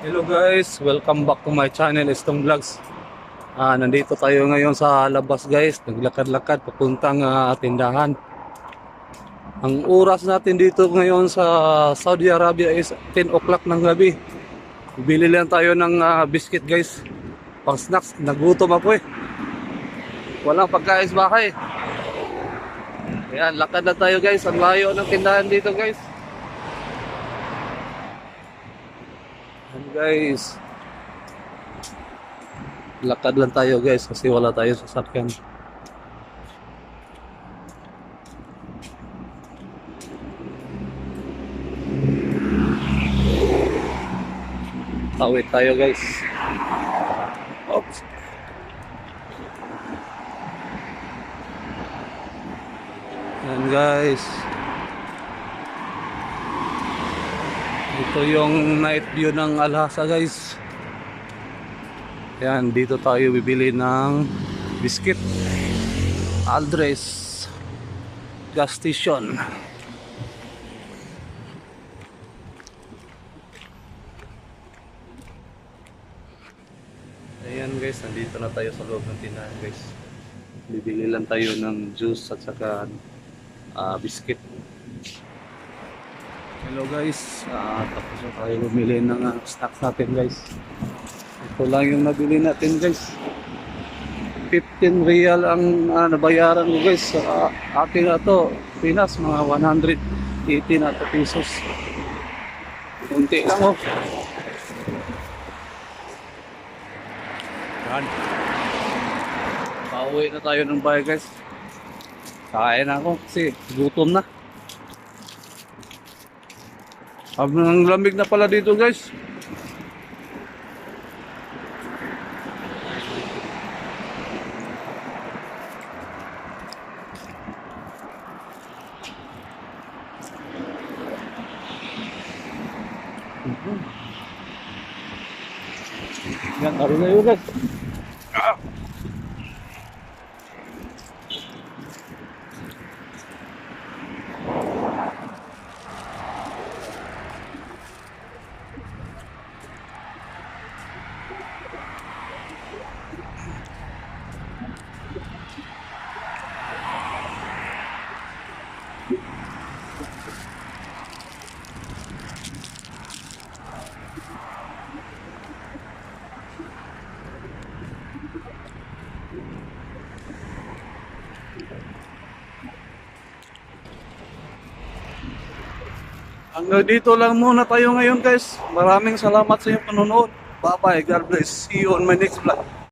Hello guys, welcome back to my channel Stone Vlogs. Ah, nandito tayo ngayon sa labas guys, naglakad-lakad papuntang ah, tindahan. Ang oras natin dito ngayon sa Saudi Arabia is 10 o'clock ng gabi. Bili lang tayo ng ah, biscuit guys. Pang snacks, nagutom ako eh. Walang pagkain sa bahay. Ayan, lakad na tayo guys. Ang layo ng tindahan dito guys. Ayan guys. Lakad lang tayo guys kasi wala tayo sasakyan. Tawid tayo guys. Oops. Ayan guys. Ito yung night view ng Alhasa guys. Yan, dito tayo bibili ng biscuit. Aldres gas station. Ayan guys, nandito na tayo sa loob ng tindahan guys. Bibili lang tayo ng juice at saka ah, biscuit. Hello guys, Ah, tapos na tayo bumili ng ah, stocks natin guys. Ito lang yung nabili natin guys. 15 real ang ah, nabayaran ko guys. Sa akin na to, Pinas, mga 180 na pesos. Kunti lang oh. Yan. Pauwi na tayo ng bahay guys. Kain na ako kasi gutom na. Ang lamig na pala dito guys. Yan, tari na yun guys. Hanggang dito lang muna tayo ngayon guys. Maraming salamat sa inyong panonood. Bye bye. God bless. See you on my next vlog.